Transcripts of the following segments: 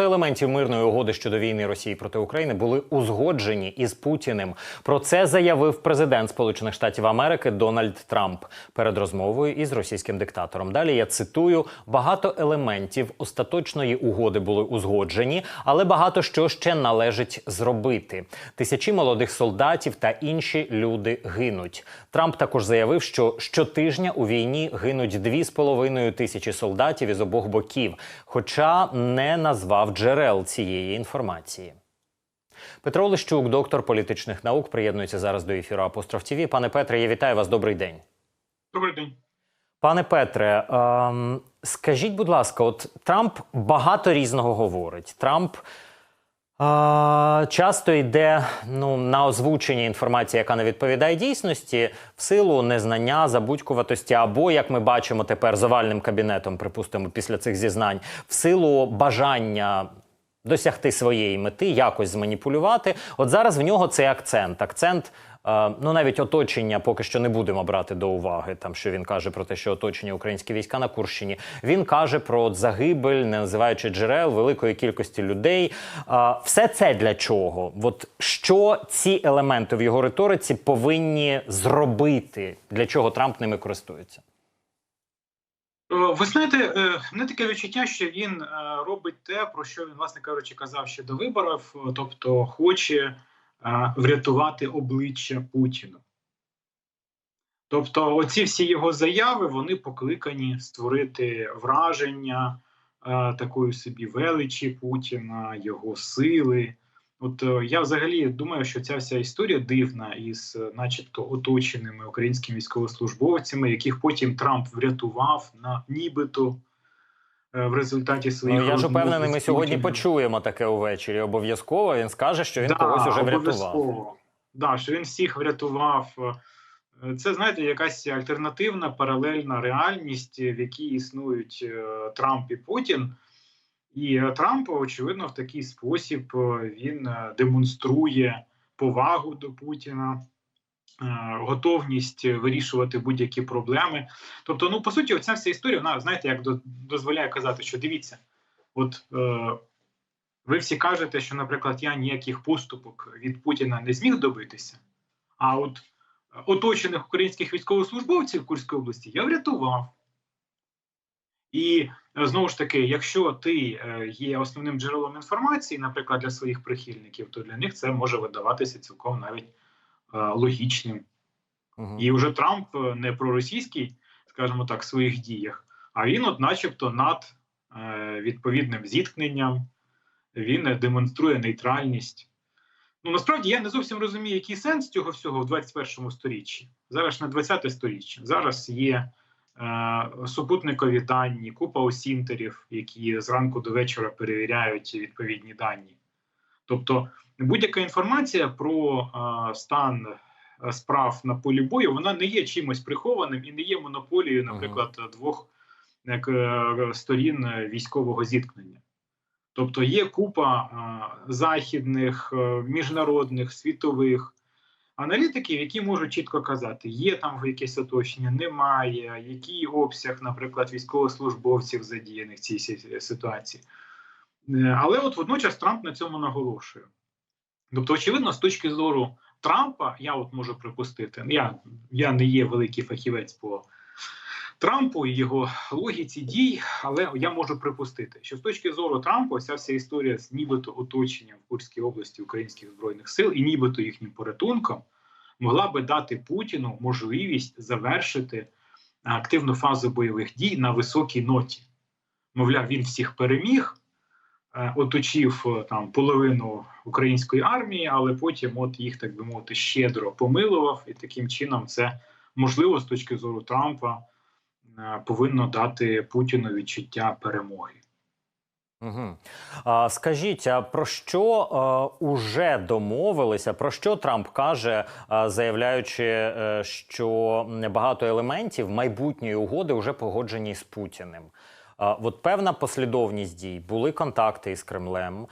багато елементів мирної угоди щодо війни Росії проти України були узгоджені із Путіним. Про це заявив президент Сполучених Штатів Америки Дональд Трамп перед розмовою із російським диктатором. Далі я цитую: багато елементів остаточної угоди були узгоджені, але багато що ще належить зробити. Тисячі молодих солдатів та інші люди гинуть. Трамп також заявив, що щотижня у війні гинуть 2,5 тисячі солдатів із обох боків, хоча не назвав джерел цієї інформації. Петро Лещук, доктор політичних наук, приєднується зараз до ефіру Апостроф ТІВІ. Пане Петре, я вітаю вас. Добрий день. Добрий день. Пане Петре, ем, скажіть, будь ласка, от Трамп багато різного говорить. Трамп часто йде ну, на озвучення інформації, яка не відповідає дійсності, в силу незнання, забудькуватості, або, як ми бачимо тепер з овальним кабінетом, припустимо, після цих зізнань, в силу бажання. Досягти своєї мети, якось зманіпулювати. От зараз в нього цей акцент. Акцент, ну навіть оточення поки що не будемо брати до уваги. Там що він каже про те, що оточення українські війська на Курщині. Він каже про загибель, не називаючи джерел великої кількості людей. Е, все це для чого? От що ці елементи в його риториці повинні зробити? Для чого Трамп ними користується? Е, Ви знаєте, е, мене таке відчуття, що він е, робить те, про що він, власне кажучи, казав ще до виборів, е, тобто хоче е, врятувати обличчя Путіна. Тобто, оці всі його заяви вони покликані створити враження е, такої собі величі Путіна, його сили. От е, я взагалі думаю, що ця вся історія дивна із, е, начебто, оточеними українськими військовослужбовцями, яких потім Трамп врятував на нібито в результаті своїх Ну я ж упевнений, ми сьогодні почуємо таке увечері. Обов'язково він скаже, що він когось уже врятував. Да, що він всіх врятував. Е, Це знаєте, якась альтернативна паралельна реальність, в якій існують е, Трамп і Путін. І е, Трамп, очевидно, в такий спосіб е, він е, демонструє повагу до Путіна, е, готовність вирішувати будь-які проблеми. Тобто, ну по суті, оця вся історія, вона знаєте, як дозволяє казати, що дивіться, от е, ви всі кажете, що, наприклад, я ніяких поступок від Путіна не зміг добитися. А от е, оточених українських військовослужбовців Курської області я врятував. І е, знову ж таки, якщо ти е, є основним джерелом інформації, наприклад, для своїх прихильників, то для них це може видаватися цілком навіть е, логічним. Мгм. І вже Трамп е, не проросійський, скажімо так, в своїх діях, а він, от, начебто, над е, відповідним зіткненням, він е, демонструє нейтральність. Ну насправді я не зовсім розумію, який сенс цього всього в 21 сторіччі. Зараз не 20 сторіччя. Зараз є е, супутникові дані, купа осінтерів, які зранку до вечора перевіряють відповідні дані. Тобто, будь-яка інформація про стан е, справ на полі бою, вона не є чимось прихованим і не є монополією, наприклад, двох як, е, сторін військового зіткнення. Тобто є купа західних, е, міжнародних, світових аналітиків, які можуть чітко казати, є там якесь оточення, немає, який обсяг, наприклад, військовослужбовців задіяних в цій ситуації. Але от водночас Трамп на цьому наголошує. Тобто, очевидно, з точки зору Трампа, я от можу припустити, я, я не є великий фахівець по Трампу і його логіці дій, але я можу припустити, що з точки зору Трампа вся вся історія з нібито оточенням в Курській області українських збройних сил і нібито їхнім порятунком могла би дати Путіну можливість завершити активну фазу бойових дій на високій ноті. Мовляв, він всіх переміг, е, оточив е, там половину української армії, але потім, от їх так би мовити, щедро помилував, і таким чином це можливо з точки зору Трампа е, повинно дати Путіну відчуття перемоги. Угу. А, скажіть, а про що а, уже домовилися? Про що Трамп каже, а, заявляючи, е, що багато елементів майбутньої угоди вже погоджені з Путіним? От певна послідовність дій, були контакти із Кремлем,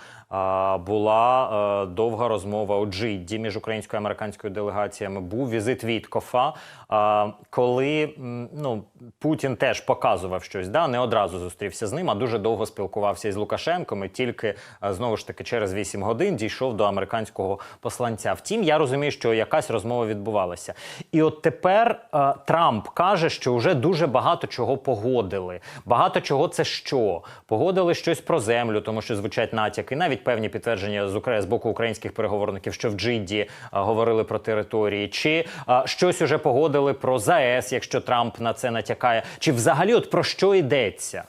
була е, довга розмова у Джидді між українською і американською делегаціями. Був візит Віткофа, коли ну, Путін теж показував щось, да, не одразу зустрівся з ним, а дуже довго спілкувався із Лукашенком. І тільки е, знову ж таки через 8 годин дійшов до американського посланця. Втім, я розумію, що якась розмова відбувалася. І от тепер е, Трамп каже, що вже дуже багато чого погодили. Багато чого це що? Погодили щось про землю, тому що звучать натяки, навіть певні підтвердження з Украї- з боку українських переговорників, що в Джидді е, говорили про території, чи е, щось уже погодили про ЗАЕС, якщо Трамп на це натякає, чи взагалі от про що йдеться?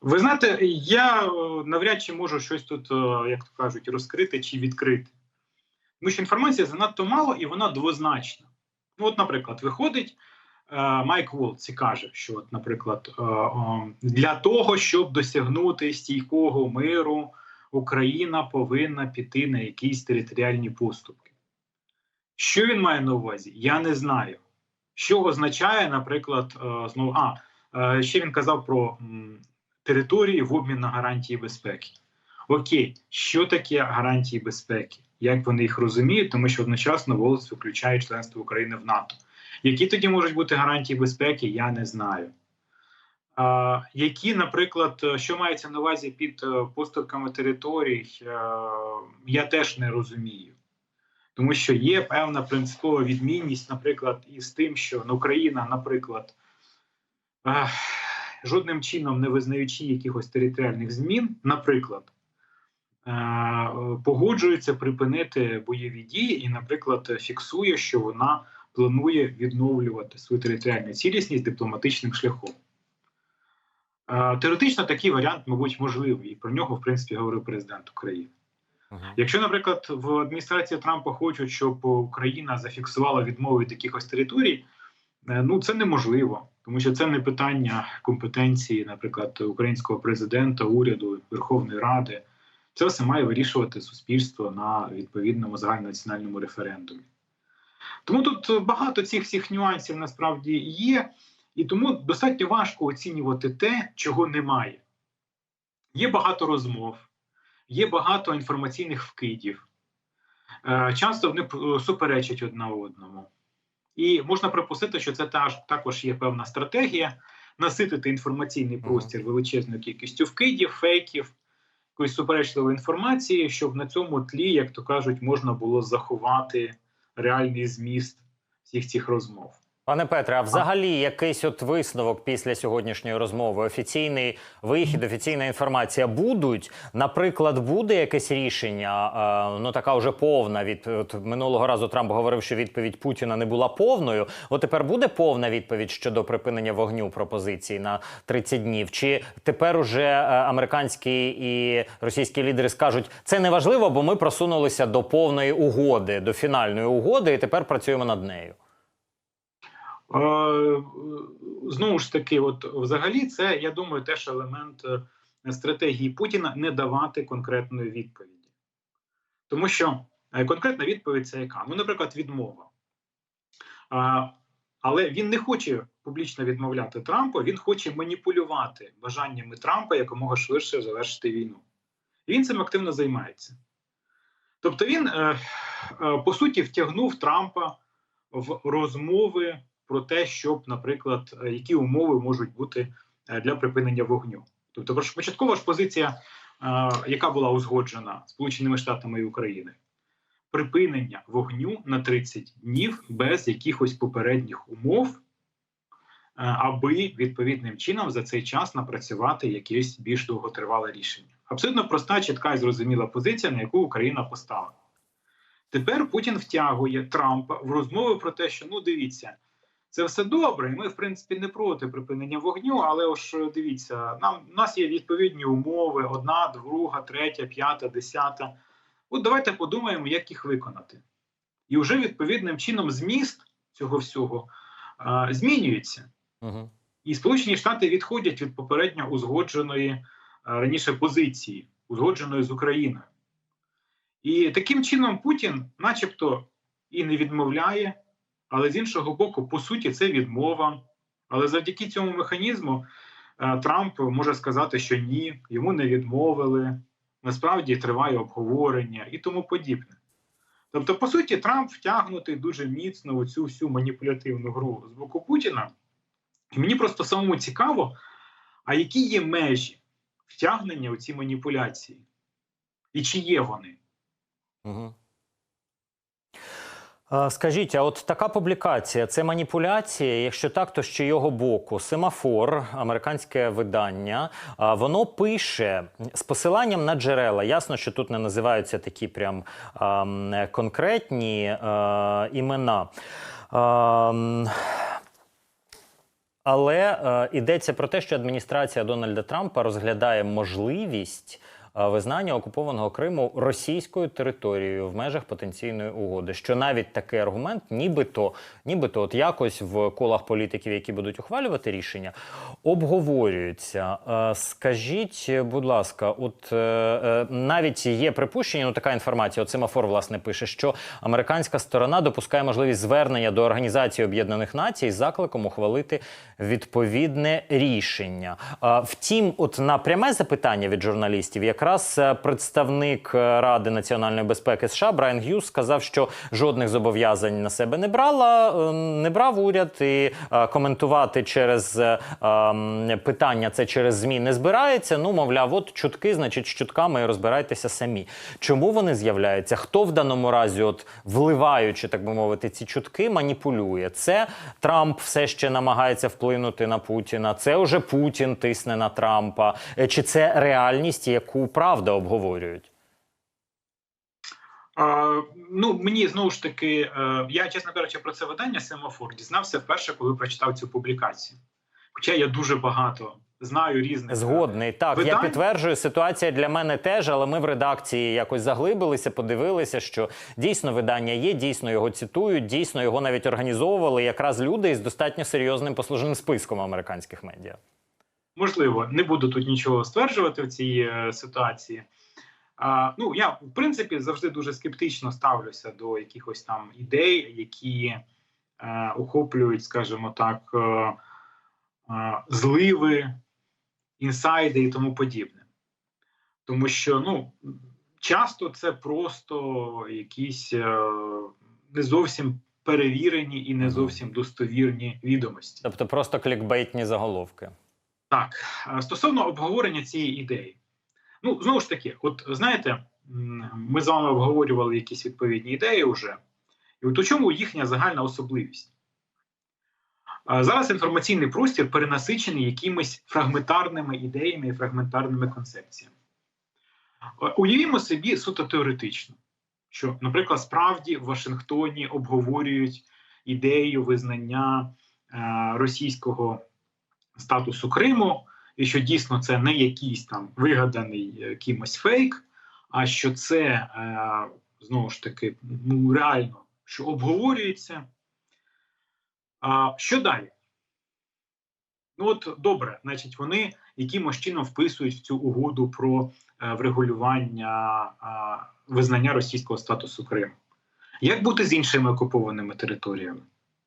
Ви знаєте, я е, навряд чи можу щось тут, е, як то кажуть, розкрити чи відкрити. Тому що інформації занадто мало і вона двозначна. Ну, от, наприклад, виходить Майк Волц і каже, що, от, наприклад, е, е, для того, щоб досягнути стійкого миру, Україна повинна піти на якісь територіальні поступки. Що він має на увазі? Я не знаю. Що означає, наприклад, е, знову а е, ще він казав про території в обмін на гарантії безпеки. Окей, що таке гарантії безпеки? Як вони їх розуміють, тому що одночасно Волос виключає членство України в НАТО. Які тоді можуть бути гарантії безпеки, я не знаю. Які, наприклад, що мається на увазі під е, поступками територій, е, я теж не розумію. Тому що є певна принципова відмінність, наприклад, із тим, що Україна, наприклад, е, жодним чином не визнаючи якихось територіальних змін, наприклад, погоджується припинити бойові дії і, наприклад, фіксує, що вона планує відновлювати свою територіальну цілісність дипломатичним шляхом. Теоретично такий варіант, мабуть, можливий, і про нього, в принципі, говорив президент України. Якщо, наприклад, в адміністрації Трампа хочуть, щоб Україна зафіксувала відмови від якихось територій, е, ну це неможливо, тому що це не питання компетенції, наприклад, українського президента, уряду, Верховної Ради. Це все має вирішувати суспільство на відповідному загальнонаціональному референдумі. Тому тут багато цих всіх нюансів насправді є, і тому достатньо важко оцінювати те, чого немає. Є багато розмов, є багато інформаційних вкидів. Е, Часто вони е, суперечать одна одному. І можна припустити, що це також є певна стратегія наситити інформаційний простір величезною кількістю вкидів, фейків, якоїсь суперечливої інформації, щоб на цьому тлі, як то кажуть, можна було заховати реальний зміст всіх цих розмов. Пане Петре, а взагалі якийсь от висновок після сьогоднішньої розмови, офіційний вихід, офіційна інформація будуть. Наприклад, буде якесь рішення, е, ну така вже повна від от минулого разу Трамп говорив, що відповідь Путіна не була повною. От тепер буде повна відповідь щодо припинення вогню пропозиції на 30 днів. Чи тепер уже е, американські і російські лідери скажуть, це не важливо, бо ми просунулися до повної угоди, до фінальної угоди, і тепер працюємо над нею. Е, Знову ж таки, от взагалі, це я думаю, теж елемент е, стратегії Путіна не давати конкретної відповіді, тому що е, конкретна відповідь це яка? Ну, наприклад, відмова. Але він не хоче публічно відмовляти Трампу, він хоче маніпулювати бажаннями Трампа якомога швидше завершити війну. І він цим активно займається. Тобто він, по суті, втягнув Трампа в розмови про те, щоб, наприклад, е, які умови можуть бути е, для припинення вогню. Тобто, початкова ж позиція, е, яка була узгоджена Сполученими Штатами і Україною, припинення вогню на 30 днів без якихось попередніх умов, аби відповідним чином за цей час напрацювати якесь більш довготривале рішення. Абсолютно проста, чітка і зрозуміла позиція, на яку Україна поставила. Тепер Путін втягує Трампа в розмови про те, що ну дивіться, це все добре, і ми, в принципі, не проти припинення вогню, але ось е, дивіться, нам у нас є відповідні умови: одна, друга, третя, п'ята, десята. От давайте подумаємо, як їх виконати. І вже відповідним чином зміст цього всього а, змінюється. Угу. І Сполучені Штати відходять від попередньо узгодженої е, раніше позиції, узгодженої з Україною. І таким чином Путін, начебто, і не відмовляє, але з іншого боку, по суті, це відмова. Але завдяки цьому механізму е, Трамп може сказати, що ні, йому не відмовили. Насправді триває обговорення і тому подібне. Тобто, по суті, Трамп втягнутий дуже міцно у цю всю маніпулятивну гру з боку Путіна. І мені просто самому цікаво, а які є межі втягнення у ці маніпуляції? І чи є вони? Угу. Скажіть, а от така публікація це маніпуляція? Якщо так, то з чийого боку? Семафор, американське видання, воно пише з посиланням на джерела. Ясно, що тут не називаються такі прям а, конкретні а, імена. А, але е, йдеться про те, що адміністрація Дональда Трампа розглядає можливість е, визнання окупованого Криму російською територією в межах потенційної угоди. Що навіть такий аргумент, нібито, нібито от якось в колах політиків, які будуть ухвалювати рішення, обговорюється. Е, скажіть, будь ласка, от е, е, навіть є припущення, ну така інформація. От Семафор власне пише, що американська сторона допускає можливість звернення до Організації Об'єднаних Націй з закликом ухвалити відповідне рішення. Втім, от на пряме запитання від журналістів, якраз е, представник е, Ради національної безпеки США Брайан Г'юз сказав, що жодних зобов'язань на себе не брала, е, не брав уряд і коментувати через ем, питання це через змі не збирається. Ну, мовляв, от чутки, значить, з чутками розбирайтеся самі. Чому вони з'являються? Хто в даному разі, от вливаючи, так би мовити, ці чутки, маніпулює? Це Трамп все ще намагається вплинути на Путіна. Це уже Путін тисне на Трампа. Чи це реальність, яку правда обговорюють? А, ну, мені знову ж таки, е, я, чесно кажучи, про це видання Семафор дізнався вперше, коли прочитав цю публікацію. Хоча я дуже багато знаю різних е, Згодний. Так, я підтверджую, ситуація для мене теж, але ми в редакції якось заглибилися, подивилися, що дійсно видання є, дійсно його цитують, дійсно його навіть організовували якраз люди із достатньо серйозним послужним списком американських медіа. Можливо, не буду тут нічого стверджувати в цій е, ситуації. А, ну, я, в принципі, завжди дуже скептично ставлюся до якихось там ідей, які е, охоплюють, скажімо так, е, е, зливи, інсайди і тому подібне. Тому що ну, часто це просто якісь е, не зовсім перевірені і не зовсім достовірні відомості. Тобто просто клікбейтні заголовки. Так, е, стосовно обговорення цієї ідеї. Ну, знову ж таки, от знаєте, ми з вами обговорювали якісь відповідні ідеї вже. І от у чому їхня загальна особливість? Зараз інформаційний простір перенасичений якимись фрагментарними ідеями і фрагментарними концепціями. Е, Уявімо собі суто теоретично, що, наприклад, справді в Вашингтоні обговорюють ідею визнання е, російського статусу Криму, і що дійсно це не якийсь там вигаданий е, кимось фейк, а що це е, знову ж таки ну, реально що обговорюється. А що далі? Ну от добре, значить, вони якимось чином вписують в цю угоду про е, врегулювання визнання російського статусу Криму. Як бути з іншими окупованими територіями?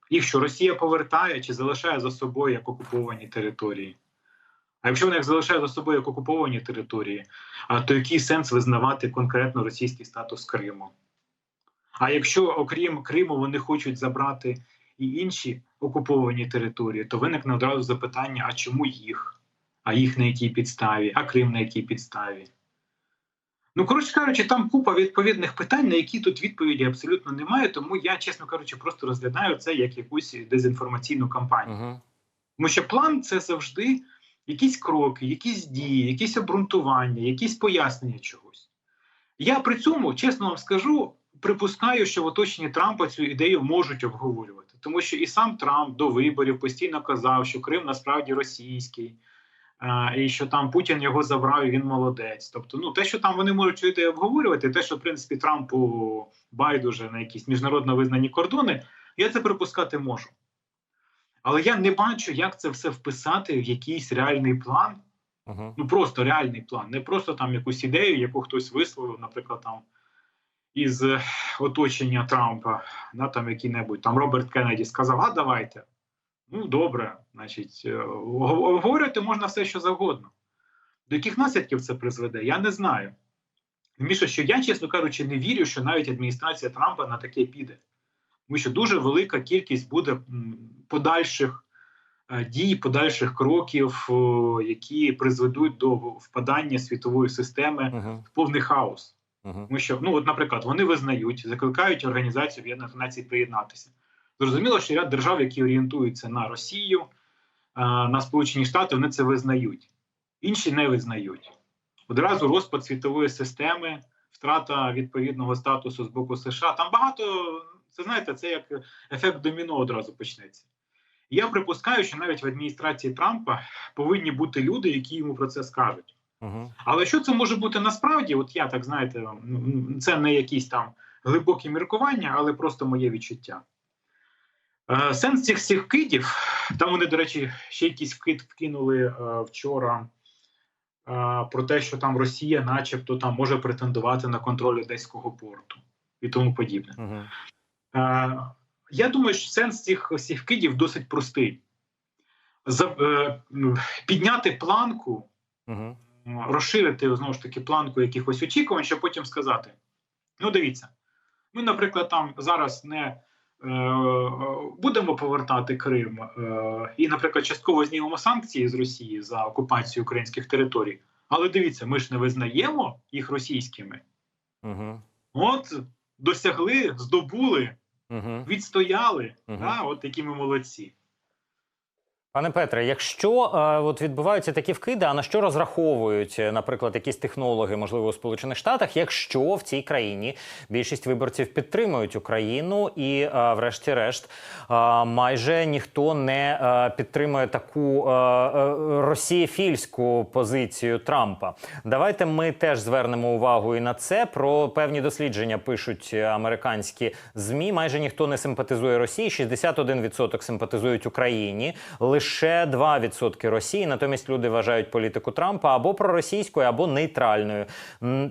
Їх що Росія повертає чи залишає за собою як окуповані території? А якщо вони їх залишають за собою як окуповані території, то який сенс визнавати конкретно російський статус Криму? А якщо окрім Криму вони хочуть забрати і інші окуповані території, то виникне одразу запитання: а чому їх? А їх на якій підставі, а Крим на якій підставі? Ну, коротше кажучи, там купа відповідних питань, на які тут відповіді абсолютно немає. Тому я, чесно кажучи, просто розглядаю це як якусь дезінформаційну кампанію. Угу. Тому що план це завжди якісь кроки, якісь дії, якісь обґрунтування, якісь пояснення чогось. Я при цьому, чесно вам скажу, припускаю, що в оточенні Трампа цю ідею можуть обговорювати, тому що і сам Трамп до виборів постійно казав, що Крим насправді російський. А, І що там Путін його забрав, і він молодець. Тобто, ну те, що там вони можуть ідею обговорювати, те, що в принципі Трампу байдуже на якісь міжнародно визнані кордони, я це припускати можу. Але я не бачу, як це все вписати в якийсь реальний план. Угу. Ну просто реальний план, не просто там якусь ідею, яку хтось висловив, наприклад, там із е, оточення Трампа, да, там який-небудь там Роберт Кеннеді сказав: а давайте. Ну, добре, значить, е, обговорювати можна все, що завгодно. До яких наслідків це призведе, я не знаю. Міша, що я, чесно кажучи, не вірю, що навіть адміністрація Трампа на таке піде. Тому що дуже велика кількість буде подальших е, дій, подальших кроків, які призведуть до впадання світової системи Угу. в повний хаос. Угу. Тому що, ну, от, наприклад, вони визнають, закликають Організацію Об'єднаних Націй приєднатися. Зрозуміло, що ряд держав, які орієнтуються на Росію, на Сполучені Штати, вони це визнають. Інші не визнають. Одразу розпад світової системи, втрата відповідного статусу з боку США. Там багато, це знаєте, це як ефект доміно одразу почнеться. Я припускаю, що навіть в адміністрації Трампа повинні бути люди, які йому про це скажуть. Угу. Але що це може бути насправді? От я так знаєте, ну, це не якісь там глибокі міркування, але просто моє відчуття. Е, Сенс цих всіх вкидів, там вони, до речі, ще якийсь вкид вкинули е, вчора е, про те, що там Росія, начебто, там може претендувати на контроль Одеського порту і тому подібне. Угу. Я думаю, що сенс цих всіх вкидів досить простий. Підняти планку Угу. розширити знову ж таки планку якихось очікувань, щоб потім сказати: ну, дивіться, ми, наприклад, там зараз не будемо повертати Крим е, і, наприклад, частково знімемо санкції з Росії за окупацію українських територій. Але дивіться, ми ж не визнаємо їх російськими. Угу. От досягли, здобули, Угу. відстояли. Угу. Да, от які ми молодці. Пане Петре, якщо е, от відбуваються такі вкиди, а на що розраховують, е, наприклад, якісь технологи, можливо, у Сполучених Штатах, якщо в цій країні більшість виборців підтримують Україну, і, е, врешті-решт, е, майже ніхто не е, підтримує таку е, е, росієфільську позицію Трампа. Давайте ми теж звернемо увагу і на це. Про певні дослідження пишуть американські змі. Майже ніхто не симпатизує Росії. 61% симпатизують Україні. Лише 2% Росії. Натомість люди вважають політику Трампа або проросійською, або нейтральною.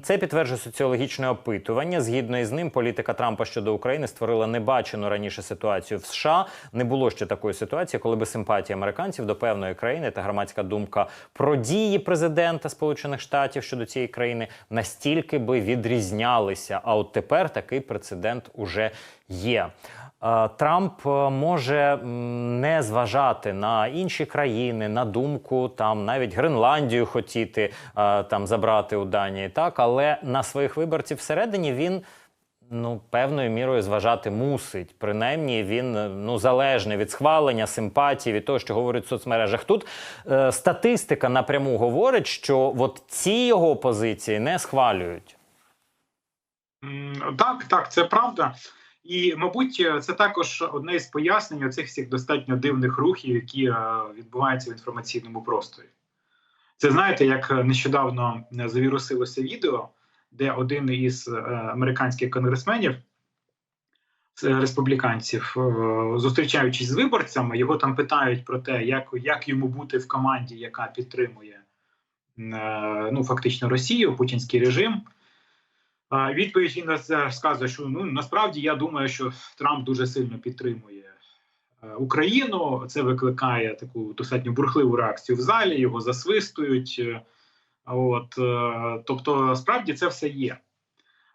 Це підтверджує соціологічне опитування. Згідно із ним, політика Трампа щодо України створила небачену раніше ситуацію в США. Не було ще такої ситуації, коли би симпатії американців до певної країни та громадська думка про дії президента Сполучених Штатів щодо цієї країни настільки би відрізнялися. А от тепер такий прецедент уже є. Е, Трамп е, може не зважати на інші країни, на думку там навіть Гренландію хотіти е, там забрати у Данії, так але на своїх виборців всередині він. Ну, певною мірою зважати мусить. Принаймні, він ну залежний від схвалення, симпатії, від того, що говорять в соцмережах. Тут е, статистика напряму говорить, що от ці його позиції не схвалюють. Так, так, це правда. І, мабуть, це також одне із пояснень цих всіх достатньо дивних рухів, які е, відбуваються в інформаційному просторі. Це знаєте, як нещодавно завірусилося відео, де один із е, американських конгресменів, е, республіканців, е, зустрічаючись з виборцями, його там питають про те, як, як йому бути в команді, яка підтримує е, ну, фактично Росію, путінський режим. Відповідь він це сказує, що ну насправді я думаю, що Трамп дуже сильно підтримує е, Україну. Це викликає таку достатньо бурхливу реакцію в залі. Його засвистують. е, От е, тобто, справді це все є.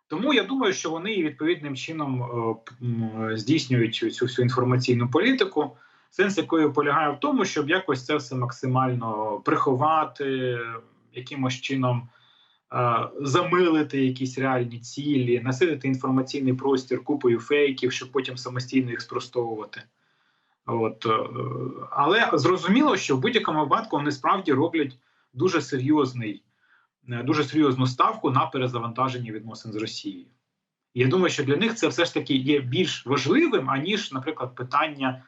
Тому я думаю, що вони відповідним чином е, здійснюють цю всю інформаційну політику, сенс якої полягає в тому, щоб якось це все максимально приховати, якимось чином е, замилити якісь реальні цілі, насилити інформаційний простір купою фейків, щоб потім самостійно їх спростовувати. От, е, але зрозуміло, що в будь-якому випадку вони справді роблять дуже серйозний, е, дуже серйозну ставку на перезавантаження відносин з Росією. Я думаю, що для них це все ж таки є більш важливим, аніж, наприклад, питання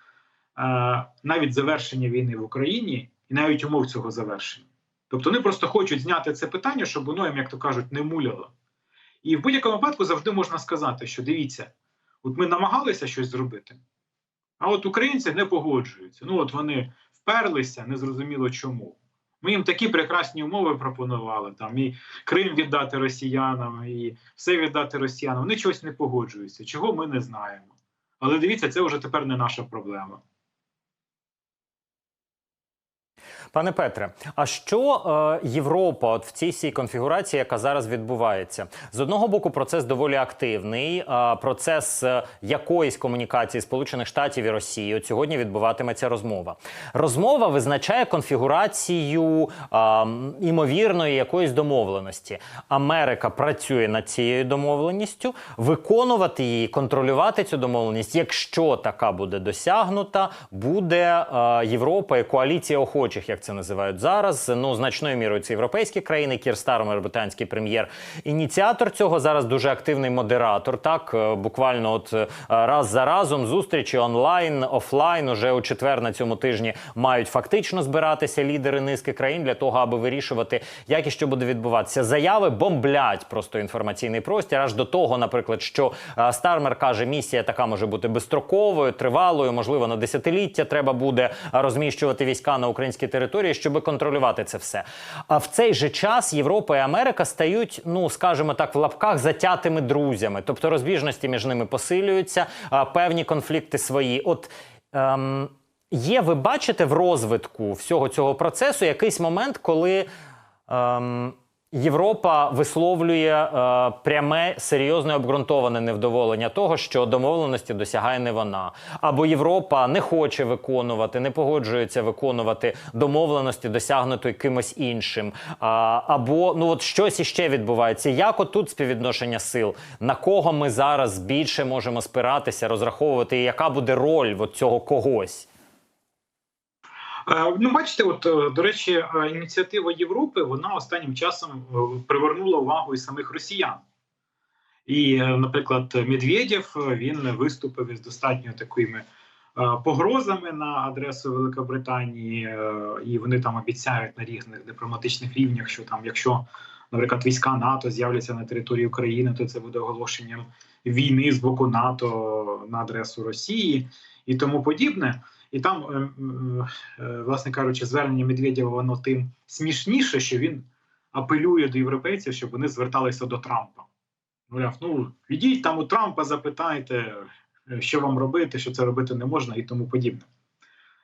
е, навіть завершення війни в Україні і навіть умов цього завершення. Тобто вони просто хочуть зняти це питання, щоб воно їм, як то кажуть, не муляло. І в будь-якому випадку завжди можна сказати, що дивіться, от ми намагалися щось зробити, а от українці не погоджуються. Ну от вони вперлися, незрозуміло чому. Ми їм такі прекрасні умови пропонували, там і Крим віддати росіянам, і все віддати росіянам. Вони чогось не погоджуються. Чого ми не знаємо. Але дивіться, це вже тепер не наша проблема. Пане Петре, а що е, Європа, от в цій всій конфігурації, яка зараз відбувається, з одного боку, процес доволі активний. е, процес е, якоїсь комунікації Сполучених Штатів і Росії. От сьогодні відбуватиметься розмова. Розмова визначає конфігурацію е, імовірної якоїсь домовленості. Америка працює над цією домовленістю, виконувати її, контролювати цю домовленість. Якщо така буде досягнута, буде е, Європа і коаліція охочих, як це називають зараз. Ну значною мірою це європейські країни. Кір Стармер, британський прем'єр, ініціатор цього зараз дуже активний модератор. Так е, буквально, от е, раз за разом зустрічі онлайн, офлайн уже у четвер на цьому тижні мають фактично збиратися лідери низки країн для того, аби вирішувати, як і що буде відбуватися. Заяви бомблять просто інформаційний простір. Аж до того, наприклад, що е, Стармер каже, місія така може бути безстроковою, тривалою, можливо, на десятиліття треба буде розміщувати війська на українській території, щоб контролювати це все. А в цей же час Європа і Америка стають, ну скажімо так, в лапках затятими друзями, тобто розбіжності між ними посилюються, певні конфлікти свої. От ем, є, ви бачите в розвитку всього цього процесу якийсь момент, коли. Ем, Європа висловлює е, пряме, серйозне обґрунтоване невдоволення того, що домовленості досягає не вона, або Європа не хоче виконувати, не погоджується виконувати домовленості, досягнутої кимось іншим, а, або ну от щось іще відбувається. Як отут співвідношення сил? На кого ми зараз більше можемо спиратися, розраховувати, і яка буде роль от цього когось? Е, Ну, бачите, от е, до речі, е, ініціатива Європи вона останнім часом привернула увагу і самих росіян. І, наприклад, Медведєв він виступив із достатньо такими погрозами на адресу Великобританії, і вони там обіцяють на різних дипломатичних рівнях, що там, якщо, наприклад, війська НАТО з'являться на території України, то це буде оголошенням війни з боку НАТО на адресу Росії і тому подібне. І там, е, м, е, власне кажучи, звернення Медведєва воно тим смішніше, що він апелює до європейців, щоб вони зверталися до Трампа. Мовляв, ну ідіть там у Трампа, запитайте, е, що вам робити, що це робити не можна, і тому подібне.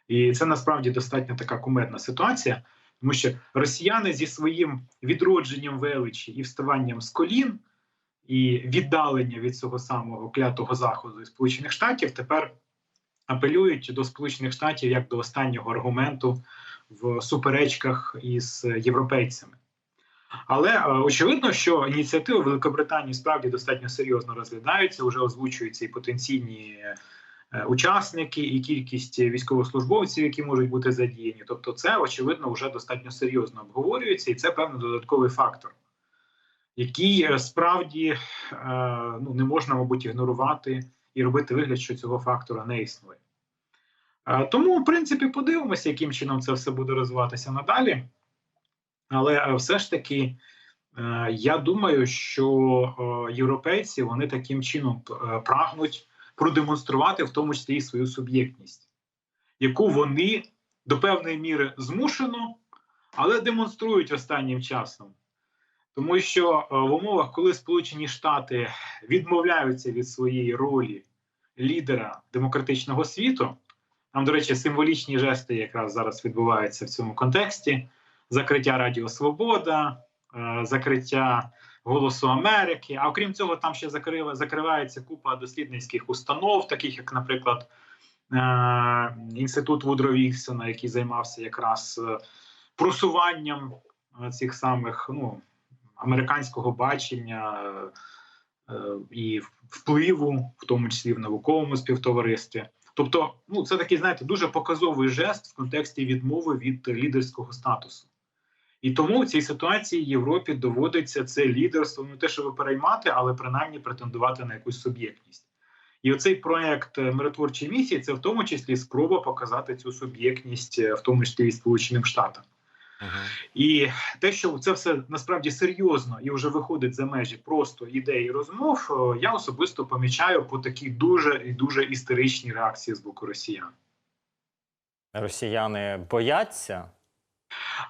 І це насправді достатньо така кумедна ситуація, тому що росіяни зі своїм відродженням величі і вставанням з колін, і віддалення від цього самого клятого заходу і Сполучених Штатів тепер апелюють до Сполучених Штатів як до останнього аргументу в суперечках із європейцями. Але е, очевидно, що ініціативи Великобританії справді достатньо серйозно розглядаються, вже озвучуються і потенційні е, учасники, і кількість військовослужбовців, які можуть бути задіяні. Тобто, це очевидно вже достатньо серйозно обговорюється, і це певний додатковий фактор, який е, справді ну, не можна, мабуть, ігнорувати і робити вигляд, що цього фактора не існує. Е, Тому, в принципі, подивимося, яким чином це все буде розвиватися надалі. Але е, все ж таки, е, я думаю, що європейці вони таким чином прагнуть продемонструвати в тому числі свою суб'єктність, яку вони до певної міри змушено, але демонструють останнім часом. Тому що е, в умовах, коли Сполучені Штати відмовляються від своєї ролі лідера демократичного світу, там, до речі, символічні жести якраз зараз відбуваються в цьому контексті: закриття Радіо Свобода, е, закриття Голосу Америки. А окрім цього, там ще закрива, закривається купа дослідницьких установ, таких як, наприклад, е, інститут Вудро Вільсона, який займався якраз просуванням цих самих ну, американського бачення е, і впливу, в тому числі в науковому співтоваристві. Тобто, ну це такий, знаєте, дуже показовий жест в контексті відмови від лідерського статусу. І тому в цій ситуації Європі доводиться це лідерство не те, щоб переймати, але принаймні претендувати на якусь суб'єктність. І оцей проект миротворчої місії це в тому числі спроба показати цю суб'єктність, е, в тому числі і Сполученим Штатам. І те, що це все насправді серйозно і вже виходить за межі просто ідей і розмов, е, я особисто помічаю по такій дуже і дуже істеричній реакції з боку росіян. Росіяни бояться.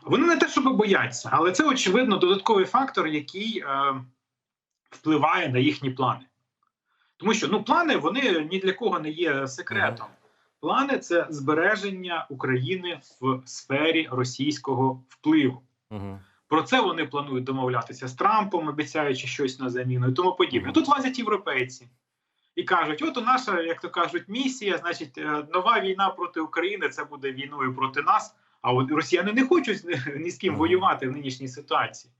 Вони не те, щоб бояться, але це очевидно додатковий фактор, який е, впливає на їхні плани. Тому що ну плани вони ні для кого не є секретом. Плани це збереження України в сфері російського впливу. Угу. Про це вони планують домовлятися з Трампом, обіцяючи щось на заміну і тому подібне. Мгм. Тут лазять європейці і кажуть: от у наша, як то кажуть, місія, значить, е, нова війна проти України це буде війною проти нас. А от росіяни не хочуть ні з ким воювати в нинішній ситуації.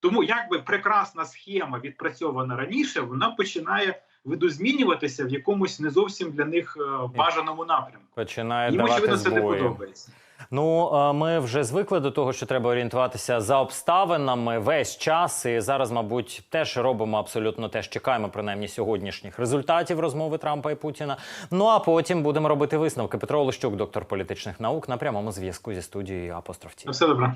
Тому якби прекрасна схема відпрацьована раніше, вона починає видозмінюватися в якомусь не зовсім для них е, бажаному напрямку. Починає Їм давати очевидно це не подобається. Ну е, ми вже звикли до того, що треба орієнтуватися за обставинами весь час. І зараз, мабуть, теж робимо абсолютно теж чекаємо принаймні сьогоднішніх результатів розмови Трампа і Путіна. Ну а потім будемо робити висновки. Петро Олещук, доктор політичних наук, на прямому зв'язку зі студією Апостроф. Все добре.